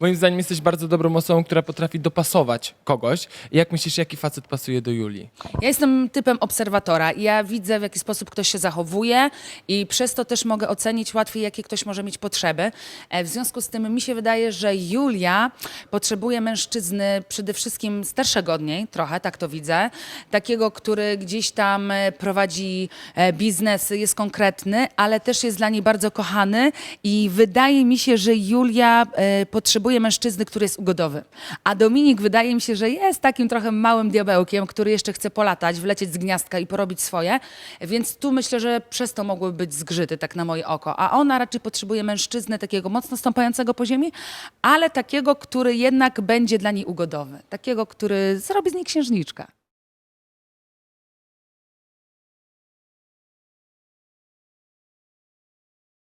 Moim zdaniem jesteś bardzo dobrą osobą, która potrafi dopasować kogoś. Jak myślisz, jaki facet pasuje do Julii? Ja jestem typem obserwatora i ja widzę, w jaki sposób ktoś się zachowuje i przez to też mogę ocenić łatwiej, jakie ktoś może mieć potrzeby. E, W związku z tym mi się wydaje, że Julia potrzebuje mężczyzny przede wszystkim starszego od niej, trochę, tak to widzę. Takiego, który gdzieś tam e, prowadzi e, biznes, jest konkretny, ale też jest dla niej bardzo kochany i wydaje mi się, że Julia e, potrzebuje mężczyzny, który jest ugodowy. A Dominik wydaje mi się, że jest takim trochę małym diabełkiem, który jeszcze chce polatać, wlecieć z gniazdka i porobić swoje. Więc tu myślę, że przez to mogły być zgrzyty, tak na moje oko. A ona raczej potrzebuje mężczyznę takiego mocno stąpającego po ziemi, ale takiego, który jednak będzie dla niej ugodowy. Takiego, który zrobi z niej księżniczkę.